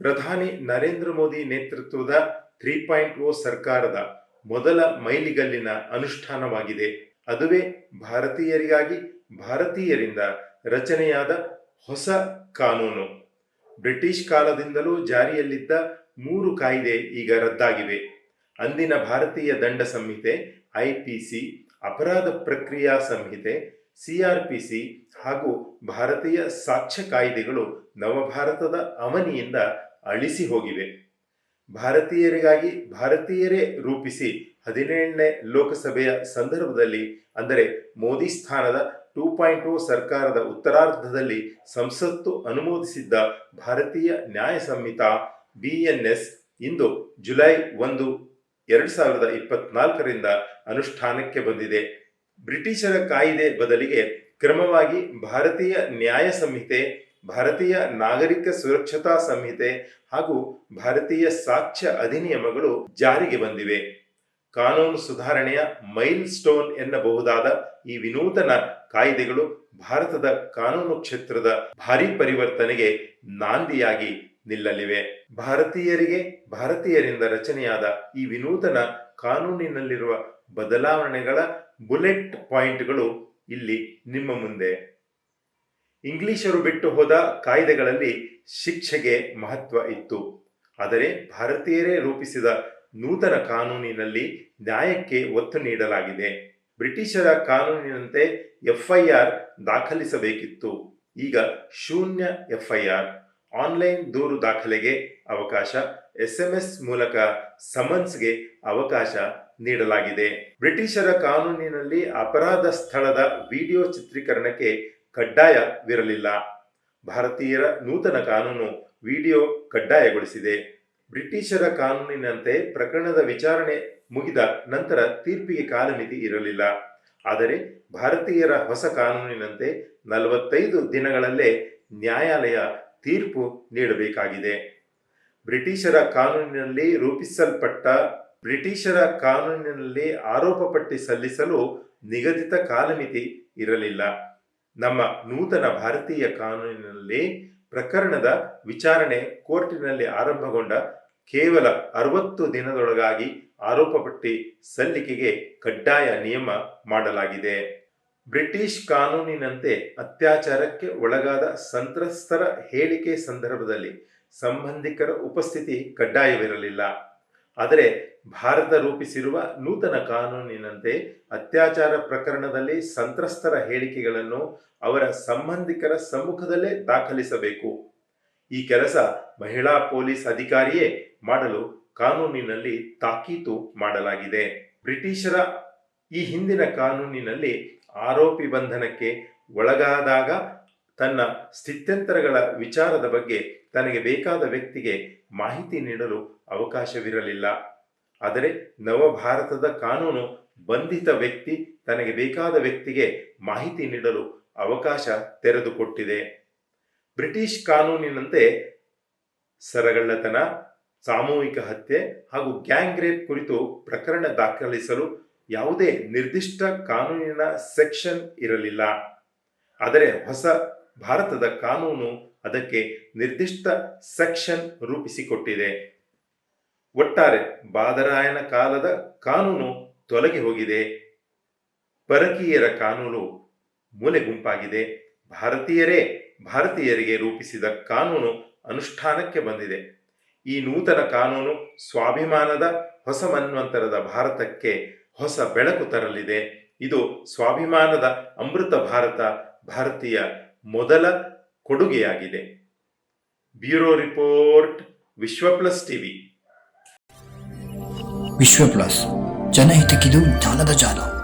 ಪ್ರಧಾನಿ ನರೇಂದ್ರ ಮೋದಿ ನೇತೃತ್ವದ three point ಓ ಸರ್ಕಾರದ ಮೊದಲ ಮೈಲಿಗಲ್ಲಿನ ಅನುಷ್ಠಾನವಾಗಿದೆ. ಅದುವೇ ಭಾರತೀಯರಿಗಾಗಿ ಭಾರತೀಯರಿಂದ ರಚನೆಯಾದ ಹೊಸ ಕಾನೂನು. ಬ್ರಿಟಿಷ್ ಕಾಲದಿಂದಲೂ ಜಾರಿಯಲ್ಲಿದ್ದ ಮೂರು ಕಾಯ್ದೆ ಈಗ ರದ್ದಾಗಿವೆ. ಅಂದಿನ ಭಾರತೀಯ ದಂಡ ಸಂಹಿತೆ ಐಪಿಸಿ ಅಪರಾಧ ಪ್ರಕ್ರಿಯಾ ಸಂಹಿತೆ ಸಿಆರ್ಪಿಸಿ ಹಾಗೂ ಭಾರತೀಯ ಸಾಕ್ಷ್ಯ ಕಾಯ್ದೆಗಳು ನವಭಾರತದ ಅವನಿಯಿಂದ ಅಳಿಸಿ ಹೋಗಿವೆ. ಭಾರತೀಯರಿಗಾಗಿ ಭಾರತೀಯರೇ ರೂಪಿಸಿ ಹದಿನೇಳನೇ ಲೋಕಸಭೆಯ ಸಂದರ್ಭದಲ್ಲಿ, ಅಂದರೆ ಮೋದಿ ಸ್ಥಾನದ ಟೂ ಪಾಯಿಂಟ್ ಓ ಸರ್ಕಾರದ ಉತ್ತರಾರ್ಧದಲ್ಲಿ ಸಂಸತ್ತು ಅನುಮೋದಿಸಿದ್ದ ಭಾರತೀಯ ನ್ಯಾಯ ಸಂಹಿತ ಬಿಎನ್ಎಸ್ ಇಂದು ಜುಲೈ ಒಂದು, ಎರಡು ಸಾವಿರದ ಇಪ್ಪತ್ನಾಲ್ಕರಿಂದ ಅನುಷ್ಠಾನಕ್ಕೆ ಬಂದಿದೆ. ಬ್ರಿಟಿಷರ ಕಾಯಿದೆ ಬದಲಿಗೆ ಕ್ರಮವಾಗಿ ಭಾರತೀಯ ನ್ಯಾಯ ಸಂಹಿತೆ ಭಾರತೀಯ ನಾಗರಿಕ ಸುರಕ್ಷತಾ ಸಂಹಿತೆ ಹಾಗೂ ಭಾರತೀಯ ಸಾಕ್ಷ್ಯ ಅಧಿನಿಯಮಗಳು ಜಾರಿಗೆ ಬಂದಿವೆ. ಕಾನೂನು ಸುಧಾರಣೆಯ ಮೈಲ್ ಸ್ಟೋನ್ ಎನ್ನಬಹುದಾದ ಈ ವಿನೂತನ ಕಾಯ್ದೆಗಳು ಭಾರತದ ಕಾನೂನು ಕ್ಷೇತ್ರದ ಭಾರಿ ಪರಿವರ್ತನೆಗೆ ನಾಂದಿಯಾಗಿ ನಿಲ್ಲಲಿವೆ. ಭಾರತೀಯರಿಗೆ ಭಾರತೀಯರಿಂದ ರಚನೆಯಾದ ಈ ವಿನೂತನ ಕಾನೂನಿನಲ್ಲಿರುವ ಬದಲಾವಣೆಗಳ ಬುಲೆಟ್ ಪಾಯಿಂಟ್ಗಳು ಇಲ್ಲಿ ನಿಮ್ಮ ಮುಂದೆ. ಇಂಗ್ಲಿಷರು ಬಿಟ್ಟು ಹೋದ ಕಾಯ್ದೆಗಳಲ್ಲಿ ಶಿಕ್ಷೆಗೆ ಮಹತ್ವ ಇತ್ತು. ಆದರೆ ಭಾರತೀಯರೇ ರೂಪಿಸಿದ ನೂತನ ಕಾನೂನಿನಲ್ಲಿ ನ್ಯಾಯಕ್ಕೆ ಒತ್ತು ನೀಡಲಾಗಿದೆ. ಬ್ರಿಟಿಷರ ಕಾನೂನಿನಂತೆ ಎಫ್ಐಆರ್ ದಾಖಲಿಸಬೇಕಿತ್ತು. ಈಗ ಶೂನ್ಯ ಎಫ್ಐಆರ್. ಆನ್ಲೈನ್ ದೂರು ದಾಖಲೆಗೆ ಅವಕಾಶ, ಎಸ್ಎಂಎಸ್ ಮೂಲಕ ಸಮನ್ಸ್ಗೆ ಅವಕಾಶ ನೀಡಲಾಗಿದೆ. ಬ್ರಿಟಿಷರ ಕಾನೂನಿನಲ್ಲಿ ಅಪರಾಧ ಸ್ಥಳದ ವಿಡಿಯೋ ಚಿತ್ರೀಕರಣಕ್ಕೆ ಕಡ್ಡಾಯವಿರಲಿಲ್ಲ. ಭಾರತೀಯರ ನೂತನ ಕಾನೂನು ವಿಡಿಯೋ ಕಡ್ಡಾಯಗೊಳಿಸಿದೆ. ಬ್ರಿಟಿಷರ ಕಾನೂನಿನಂತೆ ಪ್ರಕರಣದ ವಿಚಾರಣೆ ಮುಗಿದ ನಂತರ ತೀರ್ಪಿಗೆ ಕಾಲಮಿತಿ ಇರಲಿಲ್ಲ. ಆದರೆ ಭಾರತೀಯರ ಹೊಸ ಕಾನೂನಿನಂತೆ ನಲವತ್ತೈದು ದಿನಗಳಲ್ಲೇ ನ್ಯಾಯಾಲಯ ತೀರ್ಪು ನೀಡಬೇಕಾಗಿದೆ. ಬ್ರಿಟಿಷರ ಕಾನೂನಿನಲ್ಲಿ ರೂಪಿಸಲ್ಪಟ್ಟ, ಬ್ರಿಟಿಷರ ಕಾನೂನಿನಲ್ಲಿ ಆರೋಪ ಪಟ್ಟಿ ಸಲ್ಲಿಸಲು ನಿಗದಿತ ಕಾಲಮಿತಿ ಇರಲಿಲ್ಲ. ನಮ್ಮ ನೂತನ ಭಾರತೀಯ ಕಾನೂನಿನಲ್ಲಿ ಪ್ರಕರಣದ ವಿಚಾರಣೆ ಕೋರ್ಟಿನಲ್ಲಿ ಆರಂಭಗೊಂಡ ಕೇವಲ ಅರವತ್ತು ದಿನದೊಳಗಾಗಿ ಆರೋಪ ಪಟ್ಟಿ ಸಲ್ಲಿಕೆಗೆ ಕಡ್ಡಾಯ ನಿಯಮ ಮಾಡಲಾಗಿದೆ. ಬ್ರಿಟಿಷ್ ಕಾನೂನಿನಂತೆ ಅತ್ಯಾಚಾರಕ್ಕೆ ಒಳಗಾದ ಸಂತ್ರಸ್ತರ ಹೇಳಿಕೆ ಸಂದರ್ಭದಲ್ಲಿ ಸಂಬಂಧಿಕರ ಉಪಸ್ಥಿತಿ ಕಡ್ಡಾಯವಿರಲಿಲ್ಲ. ಆದರೆ ಭಾರತ ರೂಪಿಸಿರುವ ನೂತನ ಕಾನೂನಿನಂತೆ ಅತ್ಯಾಚಾರ ಪ್ರಕರಣದಲ್ಲಿ ಸಂತ್ರಸ್ತರ ಹೇಳಿಕೆಗಳನ್ನು ಅವರ ಸಂಬಂಧಿಕರ ಸಮ್ಮುಖದಲ್ಲೇ ದಾಖಲಿಸಬೇಕು. ಈ ಕೆಲಸ ಮಹಿಳಾ ಪೊಲೀಸ್ ಅಧಿಕಾರಿಯೇ ಮಾಡಲು ಕಾನೂನಿನಲ್ಲಿ ತಾಕೀತು ಮಾಡಲಾಗಿದೆ. ಬ್ರಿಟಿಷರ ಈ ಹಿಂದಿನ ಕಾನೂನಿನಲ್ಲಿ ಆರೋಪಿ ಬಂಧನಕ್ಕೆ ಒಳಗಾದಾಗ ತನ್ನ ಸ್ಥಿತ್ಯಂತರಗಳ ವಿಚಾರದ ಬಗ್ಗೆ ತನಗೆ ಬೇಕಾದ ವ್ಯಕ್ತಿಗೆ ಮಾಹಿತಿ ನೀಡಲು ಅವಕಾಶವಿರಲಿಲ್ಲ. ಆದರೆ ನವಭಾರತದ ಕಾನೂನು ಬಂಧಿತ ವ್ಯಕ್ತಿ ತನಗೆ ಬೇಕಾದ ವ್ಯಕ್ತಿಗೆ ಮಾಹಿತಿ ನೀಡಲು ಅವಕಾಶ ತೆರೆದುಕೊಟ್ಟಿದೆ. ಬ್ರಿಟಿಷ್ ಕಾನೂನಿನಂತೆ ಸರಗಳ್ಳತನ, ಸಾಮೂಹಿಕ ಹತ್ಯೆ ಹಾಗೂ ಗ್ಯಾಂಗ್ ರೇಪ್ ಕುರಿತು ಪ್ರಕರಣ ದಾಖಲಿಸಲು ಯಾವುದೇ ನಿರ್ದಿಷ್ಟ ಕಾನೂನಿನ ಸೆಕ್ಷನ್ ಇರಲಿಲ್ಲ. ಆದರೆ ಹೊಸ ಭಾರತದ ಕಾನೂನು ಅದಕ್ಕೆ ನಿರ್ದಿಷ್ಟ ಸೆಕ್ಷನ್ ರೂಪಿಸಿಕೊಟ್ಟಿದೆ. ಒಟ್ಟಾರೆ ಬಾದರಾಯನ ಕಾಲದ ಕಾನೂನು ತೊಲಗಿ ಹೋಗಿದೆ. ಪರಕೀಯರ ಕಾನೂನು ಮೂಲೆ ಗುಂಪಾಗಿದೆ. ಭಾರತೀಯರೇ ಭಾರತೀಯರಿಗೆ ರೂಪಿಸಿದ ಕಾನೂನು ಅನುಷ್ಠಾನಕ್ಕೆ ಬಂದಿದೆ. ಈ ನೂತನ ಕಾನೂನು ಸ್ವಾಭಿಮಾನದ ಹೊಸ ಮನ್ವಂತರದ ಭಾರತಕ್ಕೆ ಹೊಸ ಬೆಳಕು ತರಲಿದೆ. ಇದು ಸ್ವಾಭಿಮಾನದ ಅಮೃತ ಭಾರತ, ಭಾರತೀಯ ಮೊದಲ ಕೊಡುಗೆಯಾಗಿದೆ. Bureau report Vishwa plus TV. Vishwa plus ಜನಹಿತಕ್ಕಿದು ಜ್ಞಾನದ ಜಾಲ.